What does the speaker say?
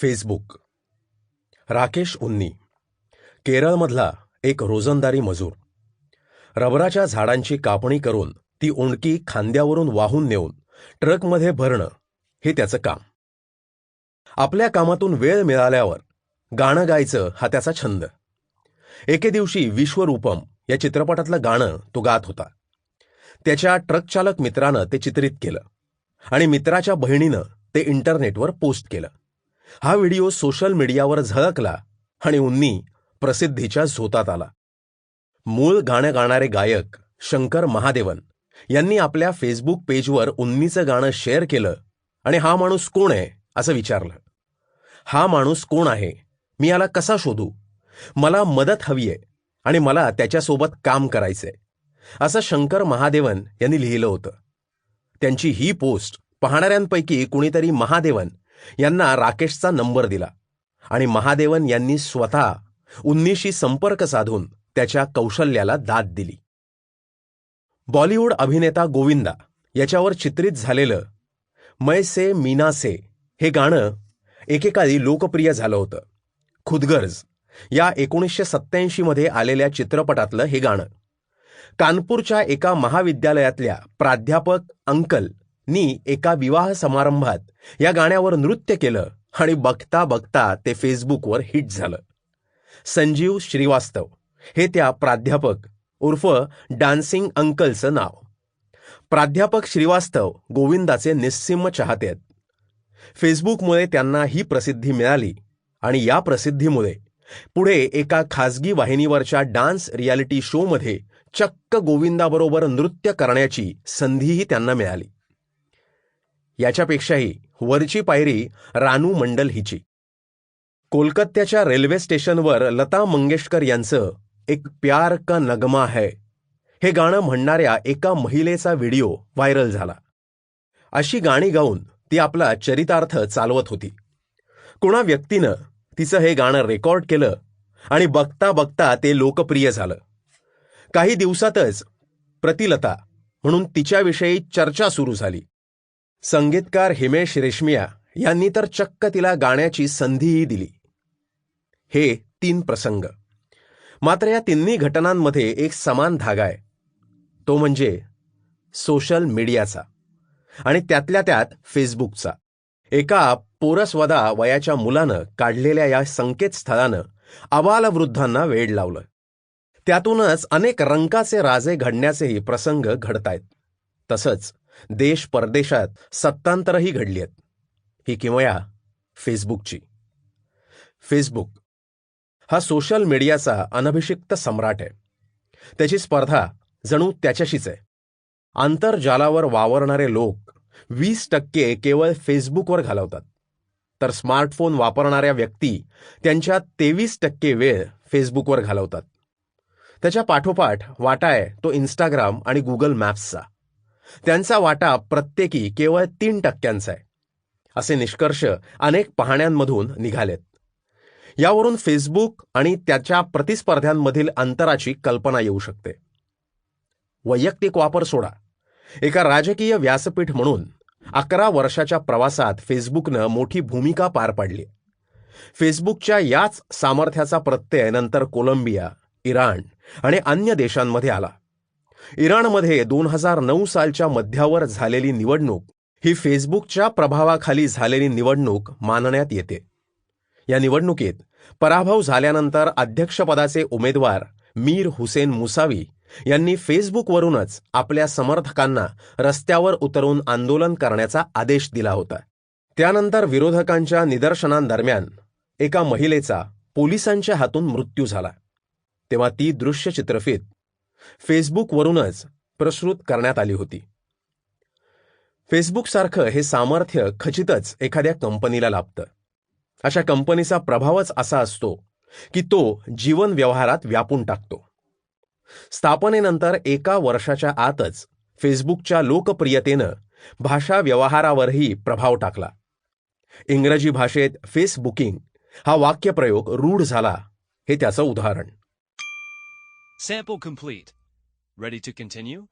Facebook. Rakesh उन्नी. केरळमधला एक रोजंदारी मजूर. रबराच्या झाडांची कापणी करून ती ओंडकी खांद्यावरून वाहून नेऊन ट्रकमध्ये भरणं हे त्याचं काम. आपल्या कामातून वेळ मिळाल्यावर गाणं गायचं हा त्याचा छंद. एके दिवशी विश्वरूपम या चित्रपटातलं गाणं तो गात होता. त्याच्या ट्रकचालक मित्रानं ते चित्रित केलं आणि मित्राच्या बहिणीनं ते इंटरनेटवर पोस्ट केलं. हा व्हिडिओ सोशल मीडियावर झळकला आणि उन्नी प्रसिद्धीच्या झोतात आला. मूळ गाणं गाणारे गायक शंकर महादेवन यांनी आपल्या फेसबुक पेजवर उन्नीचं गाणं शेअर केलं आणि हा माणूस कोण आहे असं विचारलं. हा माणूस कोण आहे? मी याला कसा शोधू? मला मदत हवी आहे आणि मला त्याच्यासोबत काम करायचंय. असं शंकर महादेवन यांनी लिहिलं होतं. त्यांची ही पोस्ट पाहणाऱ्यांपैकी कुणीतरी महादेवन यांना राकेशचा नंबर दिला आणि महादेवन यांनी स्वतः उन्नीशी संपर्क साधून त्याच्या कौशल्याला दाद दिली. बॉलिवूड अभिनेता गोविंदा याच्यावर चित्रित झालेलं मै से मीना से हे गाणं एकेकाळी लोकप्रिय झालं होतं. खुदगर्ज या एकोणीसशे सत्त्याऐंशीमध्ये आलेल्या चित्रपटातलं हे गाणं. कानपूरच्या एका महाविद्यालयातल्या प्राध्यापक अंकल नी एका विवाह समारंभात या गाण्यावर नृत्य केलं आणि बघता बघता ते फेसबुकवर हिट झालं. संजीव श्रीवास्तव हे त्या प्राध्यापक उर्फ डान्सिंग अंकलचं नाव. प्राध्यापक श्रीवास्तव गोविंदाचे निस्सिम चाहते आहेत. फेसबुकमुळे त्यांना ही प्रसिद्धी मिळाली आणि या प्रसिद्धीमुळे पुढे एका खासगी वाहिनीवरच्या डान्स रियालिटी शोमध्ये चक्क गोविंदाबरोबर नृत्य करण्याची संधीही त्यांना मिळाली. याच्यापेक्षाही वरची पायरी रानू मंडल हिची. कोलकात्याच्या रेल्वे स्टेशनवर लता मंगेशकर यांचं एक प्यार का नगमा है हे गाणं म्हणणाऱ्या एका महिलेचा व्हिडिओ व्हायरल झाला. अशी गाणी गाऊन ती आपला चरितार्थ चालवत होती. कुणा व्यक्तीनं तिचं हे गाणं रेकॉर्ड केलं आणि बघता बघता ते लोकप्रिय झालं. काही दिवसातच प्रतिलता म्हणून तिच्याविषयी चर्चा सुरू झाली. संगीतकार हिमेश रेशमिया यांनी तर चक्क तिला गाण्याची संधीही दिली. हे तीन प्रसंग. मात्र या तिन्ही घटनांमध्ये एक समान धागा आहे. तो म्हणजे सोशल मीडियाचा आणि त्यातल्या त्यात फेसबुकचा. एका पोरसवदा वयाच्या मुलानं काढलेल्या या संकेतस्थळानं अबालवृद्धांना वेड लावलं. त्यातूनच अनेक रंकाचे राजे घडण्याचेही प्रसंग घडतायत. तसंच देश परदेशात सत्तांतरही घडली आहेत ही किमया फेसबुकची. फेसबुक हा सोशल मीडियाचा अनभिषिक्त सम्राट आहे. त्याची स्पर्धा जणू त्याच्याशीच आहे. आंतरजालावर वावरणारे लोक वीस टक्के केवळ फेसबुकवर घालवतात. तर स्मार्टफोन वापरणाऱ्या व्यक्ती त्यांच्या तेवीस टक्के वेळ फेसबुकवर घालवतात. त्याच्या पाठोपाठ वाटा आहे तो इंस्टाग्राम आणि गुगल मॅप्सचा. त्यांचा वाटा प्रत्येकी केवळ तीन टक्क्यांचा आहे. असे निष्कर्ष अनेक पाहण्यांमधून निघालेत. यावरून फेसबुक आणि त्याच्या प्रतिस्पर्ध्यांमधील अंतराची कल्पना येऊ शकते. वैयक्तिक वापर सोडा. एका राजकीय व्यासपीठ म्हणून अकरा वर्षाच्या प्रवासात फेसबुकनं मोठी भूमिका पार पाडली. फेसबुकच्या याच सामर्थ्याचा प्रत्यय नंतर कोलंबिया इराण आणि अन्य देशांमध्ये आला. इराणमध्ये दोन हजार नऊ सालच्या मध्यावर झालेली निवडणूक ही फेसबुकच्या प्रभावाखाली झालेली निवडणूक मानण्यात येते. या निवडणुकीत पराभव झाल्यानंतर अध्यक्षपदाचे उमेदवार मीर हुसेन मुसावी यांनी फेसबुकवरूनच आपल्या समर्थकांना रस्त्यावर उतरून आंदोलन करण्याचा आदेश दिला होता. त्यानंतर विरोधकांच्या निदर्शनांदरम्यान एका महिलेचा पोलिसांच्या हातून मृत्यू झाला. तेव्हा ती दृश्यचित्रफित फेसबुकवरूनच प्रसृत करण्यात आली होती. फेसबुकसारखं हे सामर्थ्य खचितच एखाद्या कंपनीला लाभतं. अशा कंपनीचा प्रभावच असा असतो की तो जीवन व्यवहारात व्यापून टाकतो. स्थापनेनंतर एका वर्षाच्या आतच फेसबुकच्या लोकप्रियतेनं भाषा व्यवहारावरही प्रभाव टाकला. इंग्रजी भाषेत फेसबुकिंग हा वाक्यप्रयोग रूढ झाला हे त्याचं उदाहरण. Sample. Ready to continue?